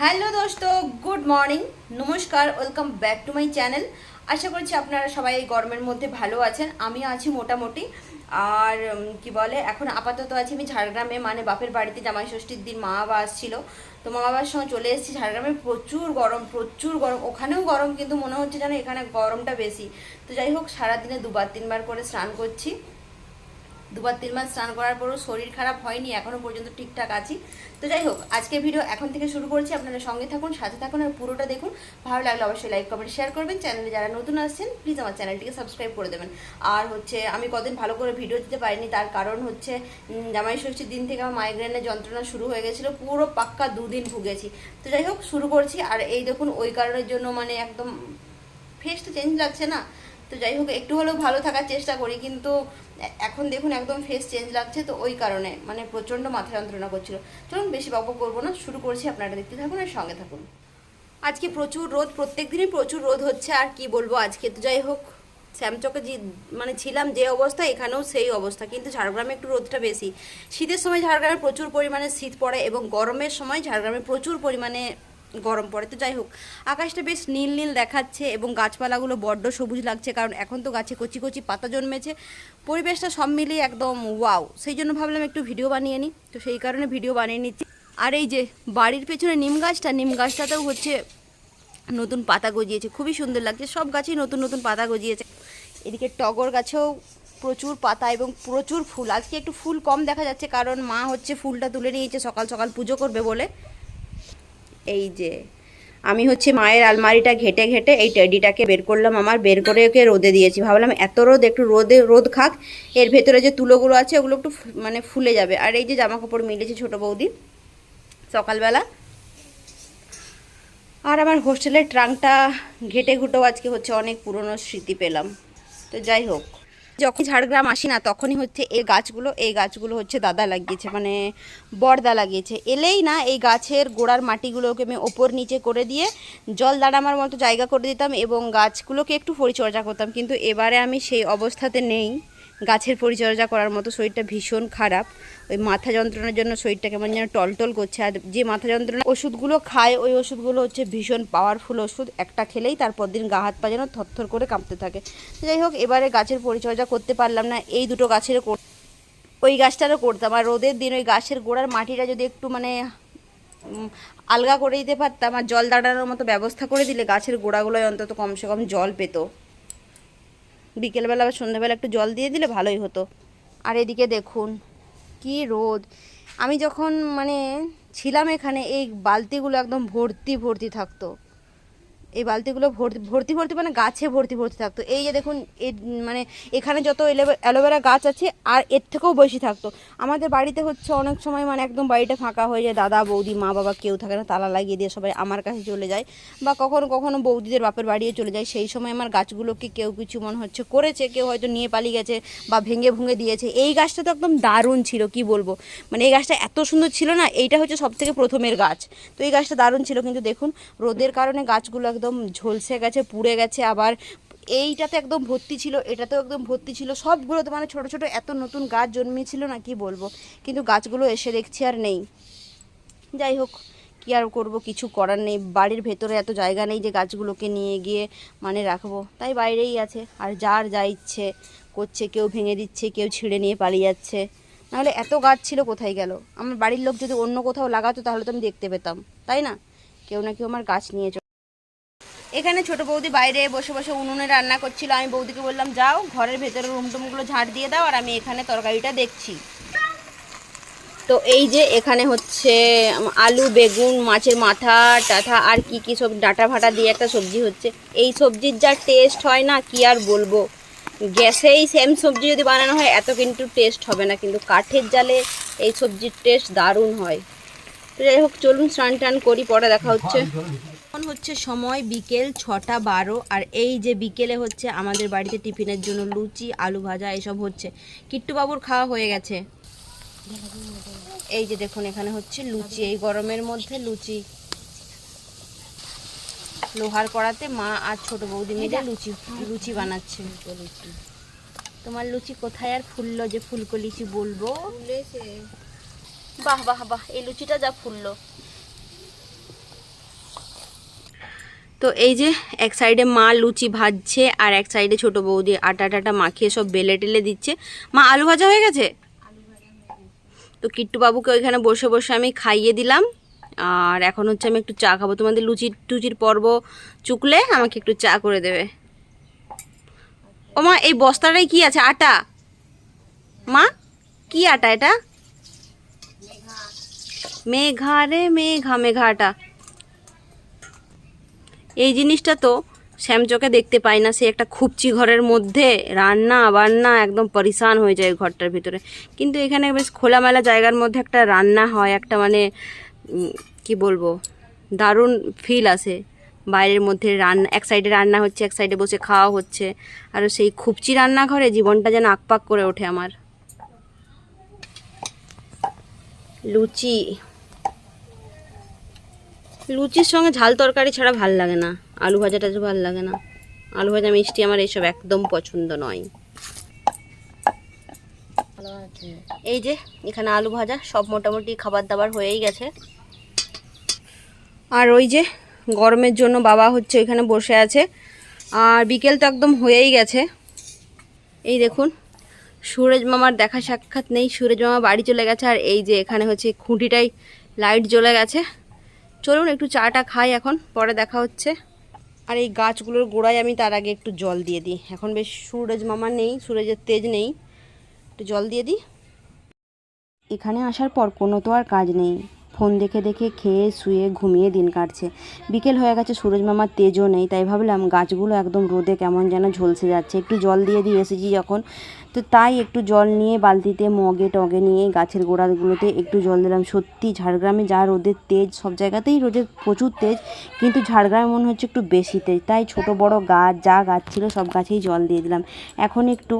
Hello দোস্ত, good morning, নমস্কার, welcome back to my channel. আশা করছি আপনারা সবাই এই গরমের মধ্যে ভালো আছেন আমি আছি মোটামুটি। আর কি বলে, এখন আপাতত আছি আমি ঝাড়গ্রামে মানে বাপের বাড়িতে জামাই ষষ্ঠীর দিন মা বাবা আসছিল। তো মা বাবার সঙ্গে চলে এসেছি, ঝাড়গ্রামে প্রচুর গরম প্রচুর গরম, ওখানেও গরম, কিন্তু মনে হচ্ছে যেন এখানে গরমটা বেশি। তো যাই হোক, সারাদিনে দুবার, তিনবার করে স্নান করছি। দুবার, তিনবার স্নান করার পরও শরীর খারাপ হয়নি, এখনও পর্যন্ত ঠিকঠাক আছি। তো যাই হোক আজকে ভিডিও এখন থেকে শুরু করছি, আপনারা সঙ্গে থাকুন, সাথে থাকুন আর পুরোটা দেখুন। ভালো লাগলে অবশ্যই লাইক কমেন্ট শেয়ার করবেন। চ্যানেলে যারা নতুন আসছেন প্লিজ আমার চ্যানেলটিকে সাবস্ক্রাইব করে দেবেন। আর হচ্ছে, আমি কদিন ভালো করে ভিডিও দিতে পারিনি, তার কারণ হচ্ছে জামাই ষষ্ঠীর দিন থেকে আমার মাইগ্রেনের যন্ত্রণা শুরু হয়ে গেছিল, পুরো পাক্কা দুদিন ভুগেছি। তো যাই হোক, শুরু করছি, আর এই দেখুন, ওই কারণের জন্য মানে একদম ফেস তো চেঞ্জ লাগছে না। তো যাই হোক, একটু হলেও ভালো থাকার চেষ্টা করি, কিন্তু এখন দেখুন একদম ফেস চেঞ্জ লাগছে, তো ওই কারণে মানে প্রচণ্ড মাথা যন্ত্রণা করছিল। চলুন বেশি বক করব না, শুরু করছি আপনারা দেখতে থাকুন আর সঙ্গে থাকুন। আজকে প্রচুর রোদ, প্রত্যেক দিনই প্রচুর রোদ হচ্ছে, আর কি বলব আজকে? তো যাই হোক শ্যামচকে যে মানে ছিলাম যে অবস্থা এখানেও সেই অবস্থা, কিন্তু ঝাড়গ্রামে একটু রোদটা বেশি। শীতের সময় ঝাড়গ্রামে প্রচুর পরিমাণে শীত পড়ে এবং গরমের সময় ঝাড়গ্রামে প্রচুর পরিমাণে গরম পড়ে। তো যাই হোক, আকাশটা বেশ নীল নীল দেখাচ্ছে এবং গাছপালাগুলো বড্ড সবুজ লাগছে, কারণ এখন তো গাছে কচি কচি পাতা জন্মেছে। পরিবেশটা সব মিলিয়ে একদম ওয়াও। সেই জন্য ভাবলাম একটু ভিডিও বানিয়ে নিই। তো সেই কারণে ভিডিও বানিয়ে নিচ্ছি। আর এই যে বাড়ির পেছনে নিম গাছটা, নিম গাছটাতেও হচ্ছে নতুন পাতা গজিয়েছে, খুবই সুন্দর লাগছে। সব গাছেই নতুন নতুন পাতা গজিয়েছে। এদিকে টগর গাছেও প্রচুর পাতা এবং প্রচুর ফুল। আজকে একটু ফুল কম দেখা যাচ্ছে, কারণ মা হচ্ছে ফুলটা তুলে নিয়েছে, সকাল সকাল পুজো করবে বলে। এই যে, আমি হচ্ছে মায়ের আলমারিটা ঘেটে ঘেটে এই টেডিটাকে বের করলাম আমার, বের করে ওকে রোদে দিয়েছি। ভাবলাম এত রোদ, একটু রোদে, রোদ খাক, এর ভেতরে যে তুলোগুলো আছে ওগুলো একটু মানে ফুলে যাবে। আর এই যে জামা কাপড় মিলেছে ছোটো বৌদি, সকালবেলা। আর আমার হোস্টেলের ট্রাঙ্কটা ঘেটে ঘুটেও আজকে হচ্ছে অনেক পুরনো স্মৃতি পেলাম। তো যাই হোক। যখন ঝাড়গ্রাম আসি না, তখনই হচ্ছে এই গাছগুলো এই গাছগুলো হচ্ছে দাদা লাগিয়েছে মানে বর্দা লাগিয়েছে। এলেই না এই গাছের গোড়ার মাটিগুলোকে আমি ওপর নিচে করে দিয়ে জল দাঁড়ামার মতো জায়গা করে দিতাম এবং গাছগুলোকে একটু পরিচর্যা করতাম। কিন্তু এবারে আমি সেই অবস্থাতে নেই। গাছের পরিচর্যা করার মতো শরীরটা ভীষণ খারাপ। ওই মাথা যন্ত্রণার জন্য শরীরটা কেমন যেন টলটল করছে। আর যে মাথা যন্ত্রণা, ওষুধগুলো খায়, ওই ওষুধগুলো হচ্ছে ভীষণ পাওয়ারফুল ওষুধ। একটা খেলেই তারপর দিন গা হাত পা যেন থরথর করে কাঁপতে থাকে। যাই হোক, এবারে গাছের পরিচর্যা করতে পারলাম না। এই দুটো গাছের ওই গাছটারও করতাম। আর রোদের দিন ওই গাছের গোড়ার মাটিটা যদি একটু মানে আলগা করে দিতে পারতাম। আর জল দাঁড়ানোর মতো ব্যবস্থা করে দিলে গাছের গোড়াগুলোয় অন্তত কমসে কম জল পেতো। বিকেলবেলা বা সন্ধ্যাবেলা একটু জল দিয়ে দিলে ভালোই হতো। আর এদিকে দেখুন, কি রোদ। আমি যখন মানে ছিলাম এখানে, এই বালতিগুলো একদম ভর্তি ভর্তি থাকতো। এই বালতিগুলো ভর্তি ভর্তি ভর্তি মানে গাছে ভর্তি ভর্তি থাকতো। এই যে দেখুন মানে এখানে যত অ্যালোভেরা গাছ আছে, আর এর থেকেও বেশি থাকতো। আমাদের বাড়িতে হচ্ছে অনেক সময় মানে একদম বাড়িটা ফাঁকা হয়ে যায়, দাদা, বৌদি, মা, বাবা কেউ থাকে না, তালা লাগিয়ে দিয়ে সবাই আমার কাছে চলে যায় বা কখনো কখনো বৌদিদের বাপের বাড়িও চলে যায়। সেই সময় আমার গাছগুলোকে কেউ কিছু মনে হচ্ছে করেছে, কেউ হয়তো নিয়ে পালিয়ে গেছে বা ভেঙে ভুঙে দিয়েছে। এই গাছটা তো একদম দারুণ ছিল, কি বলব? মানে এই গাছটা এত সুন্দর ছিল না, এইটা হচ্ছে সব থেকে প্রথমের গাছ। তো এই গাছটা দারুণ ছিল, কিন্তু দেখুন, রোদের কারণে গাছগুলো একদম ঝলসে গেছে, পুড়ে গেছে। আবার এইটাতে একদম ভর্তি ছিল, এটাতেও একদম ভর্তি ছিল। সবগুলোতে মানে ছোট ছোট এত নতুন গাছ জন্মেছিল না, কি বলব? কিন্তু গাছগুলো এসে দেখছি আর নেই। যাই হোক, কি আর করব, কিছু করার নেই। বাড়ির ভেতরে এত জায়গা নেই যে গাছগুলোকে নিয়ে গিয়ে মানে রাখব। তাই বাইরেই আছে। আর যার যা ইচ্ছে করছে, কেউ ভেঙে দিচ্ছে, কেউ ছিঁড়ে নিয়ে পালিয়ে যাচ্ছে। নাহলে এত গাছ ছিল, কোথায় গেল? আমার বাড়ির লোক যদি অন্য কোথাও লাগাতো, তাহলে তো আমি দেখতে পেতাম। তাই না? কেউ না কেউ আমার গাছ নিয়ে এখানে ছোট বৌদি বাইরে বসে বসে উনুনে রান্না করছিল। আমি বৌদিকে বললাম, যাও, ঘরের ভেতরে রুম টুমগুলো ঝাড় দিয়ে দাও আর আমি এখানে তরকারিটা দেখছি। তো এই যে এখানে হচ্ছে আলু, বেগুন, মাছের মাথা, টাথা আর কি কি সব ডাটা ফাটা দিয়ে একটা সবজি হচ্ছে। এই সবজির যা টেস্ট হয় না, কি আর বলব? গ্যাসেই সেম সবজি যদি বানানো হয়, এত কিন্তু টেস্ট হবে না। কিন্তু কাঠের জালে এই সবজির টেস্ট দারুণ হয়। তো যাই হোক, চলুন স্নান টান করি, পরে দেখা হচ্ছে। এখন হচ্ছে সময় বিকেল ছটা বারো আর এই যে বিকেলে হচ্ছে আমাদের বাড়িতে টিফিনের জন্য লুচি আলু ভাজা এসব হচ্ছে। কিট্টুবাবুর খাওয়া হয়ে গেছে। এই যে দেখুন এখানে হচ্ছে লুচি। এই গরমের মধ্যে লুচি লোহার কড়াতে মা আর ছোট বৌদি মিলে লুচি লুচি বানাচ্ছে। তোমার লুচি কোথায় আর ফুললো যে ফুলকো লিচি বলব বাহ বাহ বাহ এই লুচিটা যা ফুললো। তো এই যে এক সাইডে মা লুচি ভাজছে আর এক সাইডে ছোট বৌদি আটা টাটা মাখিয়ে সব বেলে টেলে দিচ্ছে। মা আলু ভাজা হয়ে গেছে? তো কিট্টু বাবুকে ওইখানে বসে বসে আমি খাইয়ে দিলাম। আর এখন হচ্ছে আমি একটু চা খাব। তোমাদের লুচি টুচির পর্ব চুকলে আমাকে একটু চা করে দেবে। ও মা, এই বস্তাটায় কি আছে? আটা? মা, কি আটা এটা? মেঘা। রে, মেঘা মেঘা আটা। এই জিনিসটা তো শ্যামচোখে দেখতে পাই না, সে একটা খুপচি ঘরের মধ্যে রান্না বান্না একদম পরিশান হয়ে যায় ঘরটার ভিতরে। কিন্তু এখানে বেশ খোলামেলা জায়গার মধ্যে একটা রান্না হয়, একটা মানে কি বলব, দারুণ ফিল আসে। বাইরের মধ্যে রান্না, এক সাইডে রান্না হচ্ছে, এক সাইডে বসে খাওয়া হচ্ছে। আর সেই খুপচি রান্নাঘরে জীবনটা যেন আকপাক করে ওঠে আমার। লুচি। লুচির সঙ্গে ঝাল তরকারি ছাড়া ভালো লাগে না। আলু ভাজাটা ভালো লাগে না। আলু ভাজা, মিষ্টি আমার এইসব একদম পছন্দ নয়। এই যে, এখানে আলু ভাজা, সব মোটামুটি খাবার দাবার হয়েই গেছে। আর ওই যে, গরমের জন্য বাবা হচ্ছে ওইখানে বসে আছে। আর বিকেল তো একদম হয়েই গেছে। এই দেখুন, সুরজ মামার দেখা সাক্ষাৎ নেই। সুরজ মামা বাড়ি চলে গেছে, আর এই যে এখানে হচ্ছে খুঁটিটাই, লাইট জ্বলে গেছে। চলুন একটু চাটা খাই এখন, পরে দেখা হচ্ছে। আর এই গাছগুলোর গোড়ায় আমি তার আগে একটু জল দিয়ে দিই। এখন বেশ সুরজ মামা নেই, সুরজের তেজ নেই। একটু জল দিয়ে দিই। এখানে আসার পর কোনো তো আর কাজ নেই। ফোন দেখে দেখে খেয়ে শুয়ে ঘুমিয়ে দিন কাটছে। বিকেল হয়ে গেছে, সুরজ মামার তেজও নেই, তাই ভাবলাম গাছগুলো একদম রোদে কেমন যেন ঝলসে যাচ্ছে। একটু জল দিয়ে দিয়ে এসেছি যখন, তো তাই একটু জল নিয়ে বালতিতে মগে টগে নিয়ে গাছের গোড়াগুলোতে একটু জল দিলাম। সত্যি ঝাড়গ্রামে যা রোদের তেজ, সব জায়গাতেই রোদের প্রচুর তেজ, কিন্তু ঝাড়গ্রামে মনে হচ্ছে একটু বেশি তেজ। তাই ছোট বড় গাছ, যা গাছ ছিল, সব গাছেই জল দিয়ে দিলাম। এখন একটু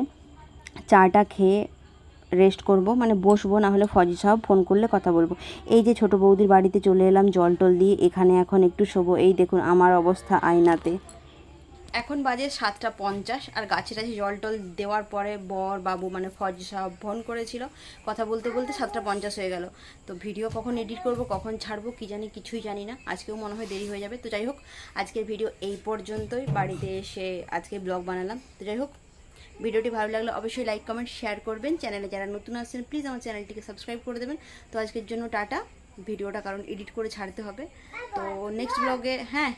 চাটা খেয়ে রেস্ট করব মানে বসবো, না হলে ফজি সাহেব ফোন করলে কথা বলব। এই যে ছোট বৌদির বাড়িতে চলে এলাম, জল টল দিয়ে, এখানে এখন একটু শোবো। এই দেখুন আমার অবস্থা আয়নাতে। এখন বাজে সাতটা পঞ্চাশ, আর গাছে টাছে জল টল দেওয়ার পরে বর, বাবু মানে ফজি সাহেব ফোন করেছিল। কথা বলতে বলতে সাতটা পঞ্চাশ হয়ে গেল। তো ভিডিও কখন এডিট করব, কখন ছাড়বো, কি জানি কিছুই জানি না। আজকেও মনে হয় দেরি হয়ে যাবে। তো যাই হোক, আজকের ভিডিও এই পর্যন্তই। বাড়িতে এসে আজকে ব্লগ বানালাম। তো যাই হোক ভিডিওটি ভালো লাগলে অবশ্যই লাইক, কমেন্ট, শেয়ার করবেন। চ্যানেলে যারা নতুন আসছেন প্লিজ আমার চ্যানেলটিকে সাবস্ক্রাইব করে দেবেন। তো আজকের জন্য টাটা। ভিডিওটা কারণ এডিট করে ছাড়তে হবে। তো নেক্সট ব্লগে হ্যাঁ।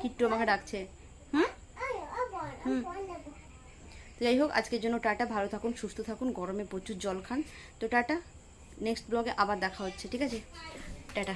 কিট্টু আমাকে ডাকছে। হুম? হুম। তো যাই হোক, আজকের জন্য টাটা। ভালো থাকুন, সুস্থ থাকুন। গরমে প্রচুর জল খান। তো টাটা। নেক্সট ব্লগে আবার দেখা হচ্ছে, ঠিক আছে? টাটা।